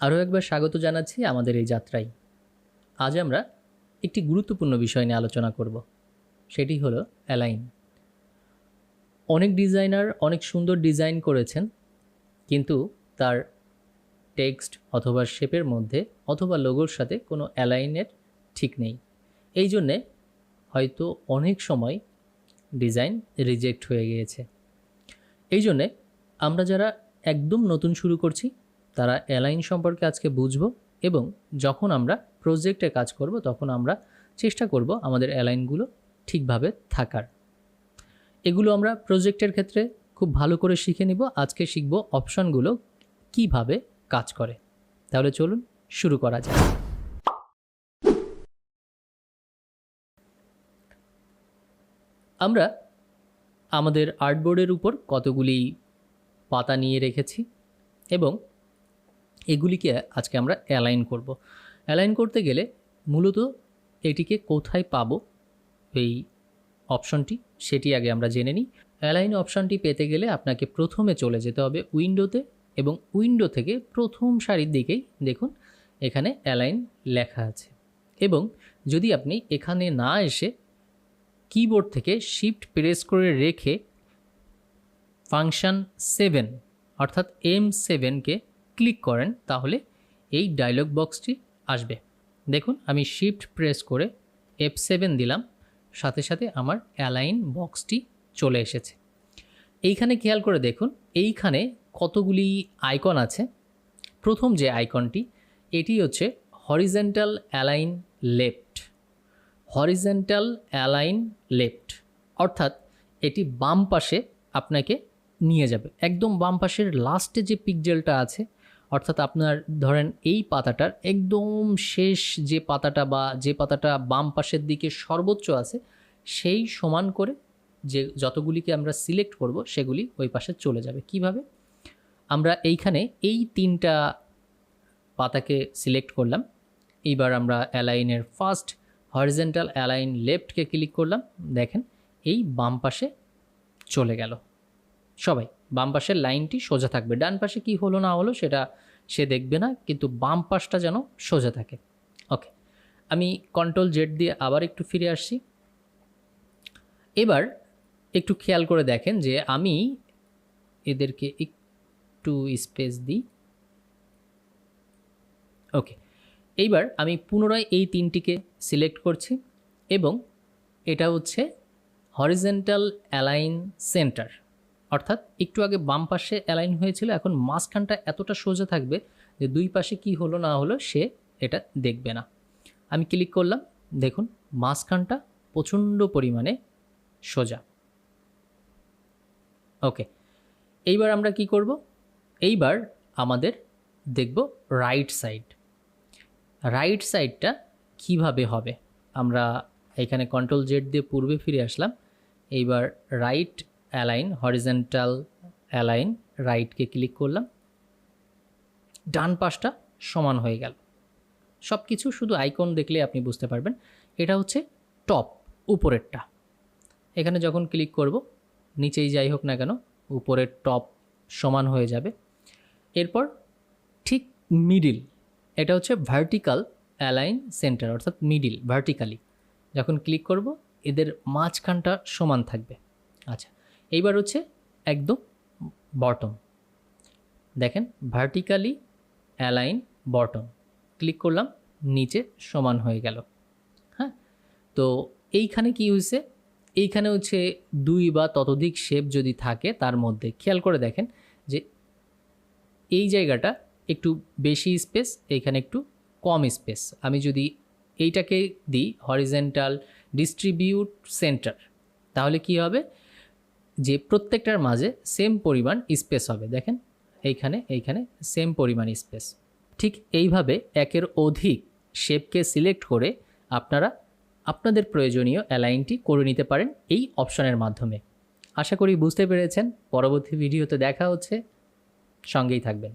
আরও একবার স্বাগত জানাচ্ছি আমাদের এই যাত্রায়। আজ আমরা একটি গুরুত্বপূর্ণ বিষয় নিয়ে আলোচনা করব। সেটি হলো অ্যালাইন। অনেক ডিজাইনার অনেক সুন্দর ডিজাইন করেছেন, কিন্তু তার টেক্সট অথবা শেপের মধ্যে অথবা লোগোর সাথে কোনো অ্যালাইনের ঠিক নেই। এই জন্যে হয়তো অনেক সময় ডিজাইন রিজেক্ট হয়ে গিয়েছে। এই জন্যে আমরা যারা একদম নতুন শুরু করছি তারা অ্যালাইন সম্পর্কে আজকে বুঝব এবং যখন আমরা প্রজেক্টে কাজ করব তখন আমরা চেষ্টা করব আমাদের অ্যালাইনগুলো ঠিকভাবে থাকার। এগুলো আমরা প্রজেক্টের ক্ষেত্রে খুব ভালো করে শিখে নিব। আজকে শিখব অপশনগুলো কীভাবে কাজ করে। তাহলে চলুন শুরু করা যাক। আমরা আমাদের আর্টবোর্ডের উপর কতগুলি পাতা নিয়ে রেখেছি এবং এগুলিকে আজকে আমরা অ্যালাইন করব। অ্যালাইন করতে গেলে মূলত এটিকে কোথায় পাবো? এই অপশনটি সেটি আগে আমরা জেনে নিই। অ্যালাইন অপশনটি পেতে গেলে আপনাকে প্রথমে চলে যেতে হবে উইন্ডোতে এবং উইন্ডো থেকে প্রথম সারির দিকেই দেখুন, এখানে অ্যালাইন লেখা আছে। এবং যদি আপনি এখানে না এসে কিবোর্ড থেকে শিফট প্রেস করে রেখে ফাংশন সেভেন অর্থাৎ এম সেভেনকে ক্লিক করেন, তাহলে এই ডায়লগ বক্সটি আসবে। দেখুন, আমি শিফট প্রেস করে এফ সেভেন দিলাম, সাথে সাথে আমার অ্যালাইন বক্সটি চলে এসেছে। এইখানে খেয়াল করে দেখুন, এইখানে কতগুলি আইকন আছে। প্রথম যে আইকনটি এটি হচ্ছে horizontal align left horizontal align left অর্থাৎ এটি বাম পাশে আপনাকে নিয়ে যাবে। একদম বাম পাশের লাস্টে যে পিকজেলটা আছে অর্থাৎ আপনার ধরেন এই পাতাটার একদম শেষ যে পাতাটা বা যে পাতাটা বাম পাশের দিকে সর্বোচ্চ আছে, সেই সমান করে যে যতগুলিকে আমরা সিলেক্ট করব, সেগুলি ওই পাশে চলে যাবে। কীভাবে? আমরা এইখানে এই তিনটা পাতাকে সিলেক্ট করলাম। এইবার আমরা অ্যালাইনের ফার্স্ট হরিজেন্টাল অ্যালাইন লেফটকে ক্লিক করলাম। দেখেন, এই বাম পাশে চলে গেল। সবাই, বাম পাশের লাইনটি সোজা থাকবে। ডান পাশে কি হলো না হলো সেটা সে দেখবে না, কিন্তু বাম পাশটা যেন সোজা থাকে। ওকে আমি কন্ট্রোল জেড দিয়ে আবার একটু ফিরে আসছি। এবার একটু খেয়াল করে দেখেন যে আমি এদেরকে একটু স্পেস দিই। ওকে এইবার আমি পুনরায় এই তিনটিকে সিলেক্ট করছি এবং এটা হচ্ছে হরিজেন্টাল অ্যালাইন সেন্টার অর্থাৎ একটু আগে বাম পাশে অ্যালাইন হয়েছিল, এখন মাঝখানটা এতটা সোজা থাকবে যে দুই পাশে কি হলো না হলো সে এটা দেখবে না। আমি ক্লিক করলাম, দেখুন মাঝখানটা প্রচণ্ড পরিমাণে সোজা। ওকে এইবার আমরা কি করব? এইবার আমাদের দেখব রাইট সাইড রাইট সাইডটা কীভাবে হবে? আমরা এখানে কন্ট্রোল জেড দিয়ে পূর্বে ফিরে আসলাম, এইবার রাইট অ্যালাইন হরিজেন্টাল অ্যালাইন রাইটকে ক্লিক করলাম। ডান পাশটা সমান হয়ে গেল। সব কিছু শুধু আইকন দেখলে আপনি বুঝতে পারবেন। এটা হচ্ছে টপ উপরেরটা। এখানে যখন ক্লিক করব, নিচেই যাই হোক না কেন, উপরের টপ সমান হয়ে যাবে। এরপর ঠিক মিডিল এটা হচ্ছে ভার্টিক্যাল অ্যালাইন সেন্টার অর্থাৎ মিডিল ভার্টিক্যালি যখন ক্লিক করব, এদের মাঝখানটা সমান থাকবে। আচ্ছা এইবার হচ্ছে একদম বটম দেখেন ভার্টিক্যালি অ্যালাইন বটম ক্লিক করলাম, নিচে সমান হয়ে গেল। হ্যাঁ? তো এইখানে কি হয়েছে? এইখানে হচ্ছে দুই বা ততোধিক শেপ যদি থাকে তার মধ্যে, খেয়াল করে দেখেন যে এই জায়গাটা একটু বেশি স্পেস এইখানে একটু কম স্পেস আমি যদি এইটাকে দিই হরিজেন্টাল ডিস্ট্রিবিউট সেন্টার তাহলে কি হবে? যে প্রত্যেকটার মাঝে সেম পরিমাণ স্পেস হবে। দেখেন, এইখানে এইখানে সেম পরিমাণ স্পেস ঠিক এইভাবে একের অধিক শেপকে সিলেক্ট করে আপনারা আপনাদের প্রয়োজনীয় অ্যালাইনটি করে নিতে পারেন এই অপশনের মাধ্যমে। আশা করি বুঝতে পেরেছেন। পরবর্তী ভিডিওতে দেখা হচ্ছে। সঙ্গেই থাকবেন।